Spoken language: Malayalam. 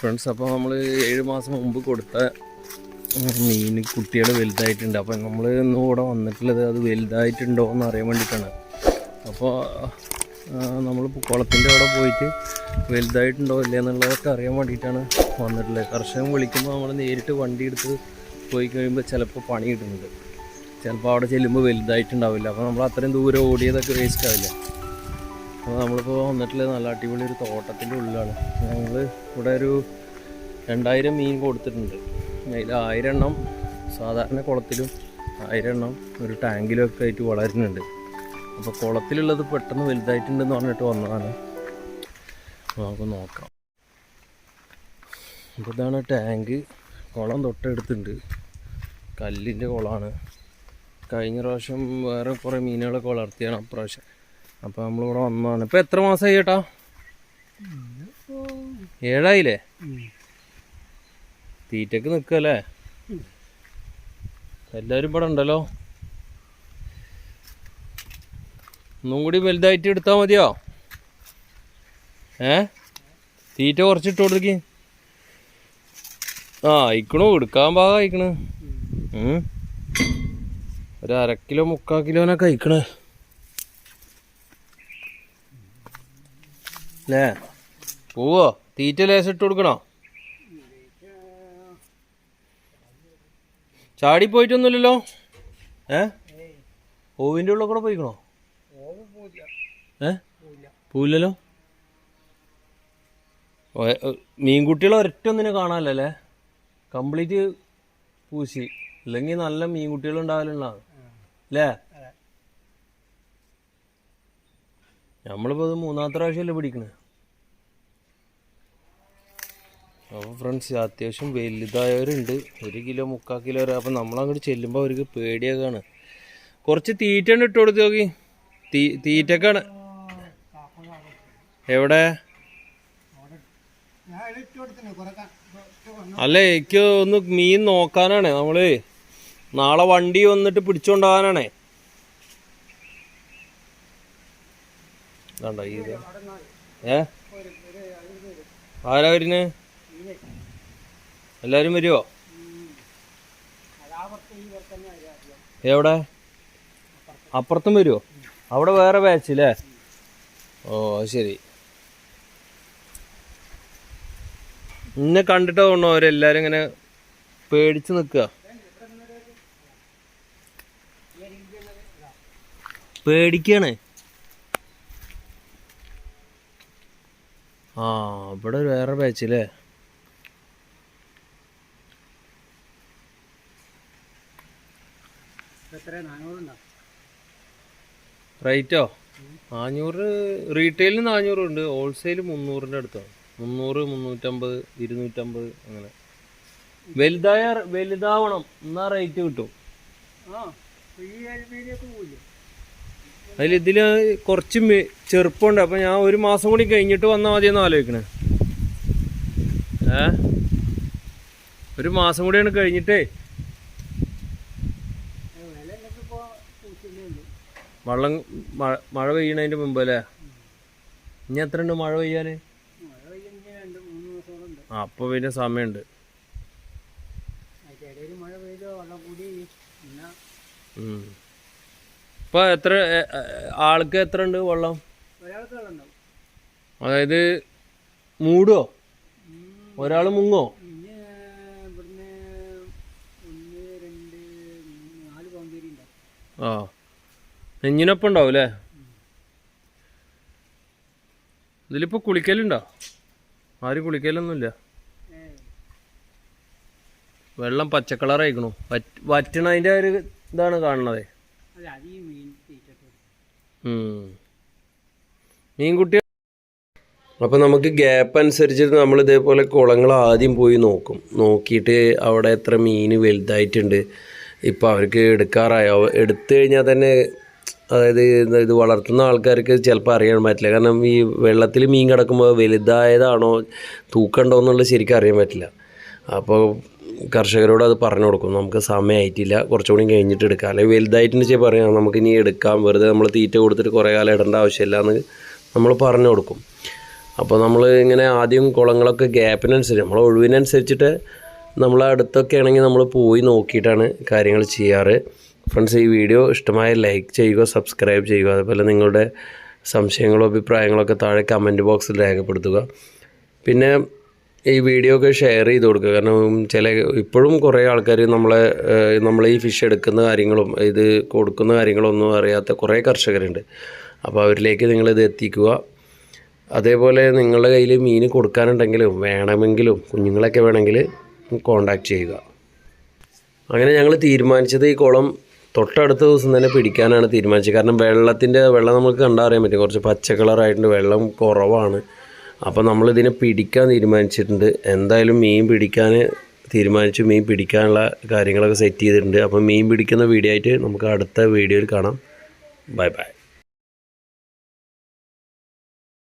ഫ്രണ്ട്സ് അപ്പോൾ നമ്മൾ ഏഴ് മാസം മുമ്പ് കൊടുത്ത മീൻ കുട്ടികൾ വലുതായിട്ടുണ്ട്. അപ്പോൾ നമ്മൾ ഇന്ന് ഇവിടെ വന്നിട്ടുള്ളത് അത് വലുതായിട്ടുണ്ടോ എന്ന് അറിയാൻ വേണ്ടിയിട്ടാണ്. അപ്പോൾ നമ്മൾ കുളത്തിന്റെ അവിടെ പോയിട്ട് വലുതായിട്ടുണ്ടോ ഇല്ല എന്നുള്ളതൊക്കെ അറിയാൻ വേണ്ടിയിട്ടാണ് വന്നിട്ടുള്ളത്. കർഷകൻ വിളിക്കുമ്പോൾ നമ്മൾ നേരിട്ട് വണ്ടി എടുത്ത് പോയി കഴിയുമ്പോൾ ചിലപ്പോൾ പണി കിട്ടുന്നുണ്ട്. ചിലപ്പോൾ അവിടെ ചെല്ലുമ്പോൾ വലുതായിട്ടുണ്ടാവില്ല. അപ്പോൾ നമ്മൾ അത്രയും ദൂരം ഓടിയതൊക്കെ വേസ്റ്റ് ആവില്ല. അപ്പോൾ നമ്മളിപ്പോൾ വന്നിട്ടുള്ളത് നല്ല അടിപൊളി ഒരു തോട്ടത്തിന്റെ ഉള്ളിലാണ്. ഞങ്ങൾ ഇവിടെ ഒരു രണ്ടായിരം മീൻ കൊടുത്തിട്ടുണ്ട്. അതിൽ ആയിരം എണ്ണം സാധാരണ കുളത്തിലും ആയിരം എണ്ണം ഒരു ടാങ്കിലും ഒക്കെ ആയിട്ട് വളരുന്നുണ്ട്. അപ്പോൾ കുളത്തിലുള്ളത് പെട്ടെന്ന് വലുതായിട്ടുണ്ടെന്ന് പറഞ്ഞിട്ട് വന്നതാണ്. അപ്പോൾ നമുക്ക് നോക്കാം. അപ്പോൾ ഇതാണ് ടാങ്ക്. കുളം തൊട്ടടുത്തുണ്ട്. കല്ലിന്റെ കുളമാണ്. കഴിഞ്ഞ പ്രാവശ്യം വേറെ കുറേ മീനുകളൊക്കെ വളർത്തിയാണ് അപ്രാവശ്യം. അപ്പോൾ നമ്മളിവിടെ വന്നതാണ്. ഇപ്പോൾ എത്ര മാസമായി ചേട്ടാ ഏഴായില്ലേ? തീറ്റക്ക് നിൽക്കല്ലേ എല്ലാവരും ഇവിടെ ഉണ്ടല്ലോ. ഒന്നും കൂടി വലുതായിട്ട് എടുത്താൽ മതിയോ? ഏ? തീറ്റ കുറച്ചിട്ട് കൊടുക്കി. ആ അയക്കണു എടുക്കാൻ പാകം ഒരു അര കിലോ മുക്കാൽ കിലോനൊക്കെ അയക്കണേ അല്ലേ പോവോ. തീറ്റ ലേശം ഇട്ട് കൊടുക്കണോ? ചാടി പോയിട്ടൊന്നുമില്ലല്ലോ? ഏ? ഓവിന്റെ ഉള്ളിൽ കൂടെ പോയിക്കണോ? ഏ? ഓ, മീൻകുട്ടികളെ ഒരൊറ്റ ഒന്നിനെ കാണാനല്ലേ കംപ്ലീറ്റ് പൂശി. അല്ലെങ്കിൽ നല്ല മീൻകുട്ടികൾ ഉണ്ടാവലുണ്ടാവും അല്ലേ നമ്മളിപ്പോൾ ഇത് മൂന്നാമത്തെ പ്രാവശ്യമല്ലേ പിടിക്കണേ? അപ്പോൾ ഫ്രണ്ട്സ് അത്യാവശ്യം വലുതായവരുണ്ട്. ഒരു കിലോ മുക്കാൽ കിലോ വരെ. അപ്പം നമ്മളങ്ങോട്ട് ചെല്ലുമ്പോൾ അവർക്ക് പേടിയൊക്കെയാണ് കുറച്ച് തീറ്റയാണ് ഇട്ട് കൊടുത്ത് നോക്കി. തീ തീറ്റക്കാണ്. എവിടെ? അല്ല എനിക്ക് ഒന്ന് മീൻ നോക്കാനാണ്. നമ്മൾ നാളെ വണ്ടി വന്നിട്ട് പിടിച്ചുകൊണ്ടാകാനാണേ ഏ? ആരാ വരുന്നേ? എല്ലാരും വരുമോ എവിടെ? അപ്പുറത്തും വരുമോ അവിടെ വേറെ ബാച്ച് അല്ലേ ഓ ശരി. എന്നെ കണ്ടിട്ട് തോന്നുന്നു അവരെല്ലാരും ഇങ്ങനെ പേടിച്ച് നിൽക്കുക. പേടിക്കാണ്. ആ ഇവിടെ വേറെ ബാച്ച് അല്ലേ റേറ്റോ നാനൂറ് റീറ്റെയിലിന് നാനൂറ് ഉണ്ട് ഹോൾസെയിൽ മുന്നൂറിന്റെ അടുത്താണ്. മുന്നൂറ് മുന്നൂറ്റമ്പത് ഇരുന്നൂറ്റമ്പത് അങ്ങനെ. വലുതായ വലുതാവണം. എന്നാ റേറ്റ് കിട്ടും? അതിൽ ഇതിൽ കുറച്ച് ചെറുപ്പമുണ്ട്. അപ്പം ഞാൻ ഒരു മാസം കൂടി കഴിഞ്ഞിട്ട് വന്നാൽ മതിയെന്ന് ആലോചിക്കണേ. ഏ? ഒരു മാസം കൂടിയാണ് കഴിഞ്ഞിട്ടേ. വെള്ളം മഴ മഴ പെയ്യണതിന്റെ മുമ്പ് അല്ലേ ഇനി എത്ര ഉണ്ട് മഴ പെയ്യാന്? ആ അപ്പൊ പിന്നെ സമയമുണ്ട്. ഇപ്പൊ എത്ര ആൾക്ക് എത്ര ഉണ്ട് വെള്ളം അതായത് മൂടോ? ഒരാൾ മുങ്ങോ? ആ. നെഞ്ഞിനൊപ്പം ഉണ്ടാവും അല്ലേ ഇതിലിപ്പോ കുളിക്കലുണ്ടോ? ആരും കുളിക്കലൊന്നുമില്ല. വെള്ളം പച്ചക്കളർ അയക്കണു വറ്റണതിന്റെ ഒരു ഇതാണ് കാണണത് മീൻകുട്ടി അപ്പോൾ നമുക്ക് ഗ്യാപ്പ് അനുസരിച്ചിട്ട് നമ്മൾ ഇതേപോലെ കുളങ്ങൾ ആദ്യം പോയി നോക്കും. നോക്കിയിട്ട് അവിടെ എത്ര മീൻ വലുതായിട്ടുണ്ട്. ഇപ്പോൾ അവർക്ക് എടുക്കാറായോ. എടുത്തു കഴിഞ്ഞാൽ തന്നെ അതായത് ഇത് വളർത്തുന്ന ആൾക്കാർക്ക് ചിലപ്പോൾ അറിയാൻ പറ്റില്ല. കാരണം ഈ വെള്ളത്തിൽ മീൻ കിടക്കുമ്പോൾ വലുതായതാണോ തൂക്കണ്ടോ എന്നുള്ളത് ശരിക്കും അറിയാൻ പറ്റില്ല. അപ്പോൾ കർഷകരോട് അത് പറഞ്ഞു കൊടുക്കും. നമുക്ക് സമയമായിട്ടില്ല കുറച്ചുകൂടി കഴിഞ്ഞിട്ട് എടുക്കാം. അല്ലെങ്കിൽ വലുതായിട്ടെന്ന് വെച്ചാൽ പറയാം നമുക്ക് ഇനി എടുക്കാം. വെറുതെ നമ്മൾ തീറ്റ കൊടുത്തിട്ട് കുറേ കാലം ഇടേണ്ട ആവശ്യമില്ല എന്ന് നമ്മൾ പറഞ്ഞു കൊടുക്കും. അപ്പോൾ നമ്മൾ ഇങ്ങനെ ആദ്യം കുളങ്ങളൊക്കെ ഗ്യാപ്പിനനുസരിച്ച് നമ്മൾ ഒഴിവിനനുസരിച്ചിട്ട് നമ്മൾ അടുത്തൊക്കെ ആണെങ്കിൽ നമ്മൾ പോയി നോക്കിയിട്ടാണ് കാര്യങ്ങൾ ചെയ്യാറ്. ഫ്രണ്ട്സ് ഈ വീഡിയോ ഇഷ്ടമായ ലൈക്ക് ചെയ്യുക സബ്സ്ക്രൈബ് ചെയ്യുക അതുപോലെ നിങ്ങളുടെ സംശയങ്ങളോ അഭിപ്രായങ്ങളോ ഒക്കെ താഴെ കമന്റ് ബോക്സിൽ രേഖപ്പെടുത്തുക. പിന്നെ ഈ വീഡിയോ ഒക്കെ ഷെയർ ചെയ്ത് കൊടുക്കുക. കാരണം ചില ഇപ്പോഴും കുറേ ആൾക്കാർ നമ്മളെ നമ്മൾ ഈ ഫിഷ് എടുക്കുന്ന കാര്യങ്ങളും ഇത് കൊടുക്കുന്ന കാര്യങ്ങളൊന്നും അറിയാത്ത കുറേ കർഷകരുണ്ട്. അപ്പോൾ അവരിലേക്ക് നിങ്ങളിത് എത്തിക്കുക. അതേപോലെ നിങ്ങളുടെ കയ്യിൽ മീൻ കൊടുക്കാനുണ്ടെങ്കിലും വേണമെങ്കിലും കുഞ്ഞുങ്ങളൊക്കെ വേണമെങ്കിൽ കോണ്ടാക്ട് ചെയ്യുക. അങ്ങനെ ഞങ്ങൾ തീരുമാനിച്ചത് ഈ കുളം തൊട്ടടുത്ത ദിവസം തന്നെ പിടിക്കാനാണ് തീരുമാനിച്ചത്. കാരണം വെള്ളത്തിന്റെ വെള്ളം നമുക്ക് കണ്ടാൽ അറിയാൻ പറ്റും. കുറച്ച് പച്ച കളറായിട്ടുണ്ട് വെള്ളം കുറവാണ്. അപ്പോൾ നമ്മളിതിനെ പിടിക്കാൻ തീരുമാനിച്ചിട്ടുണ്ട്. എന്തായാലും മീൻ പിടിക്കാൻ തീരുമാനിച്ചു. മീൻ പിടിക്കാനുള്ള കാര്യങ്ങളൊക്കെ സെറ്റ് ചെയ്തിട്ടുണ്ട്. അപ്പോൾ മീൻ പിടിക്കുന്ന വീഡിയോ ആയിട്ട് നമുക്ക് അടുത്ത വീഡിയോയിൽ കാണാം. Bye bye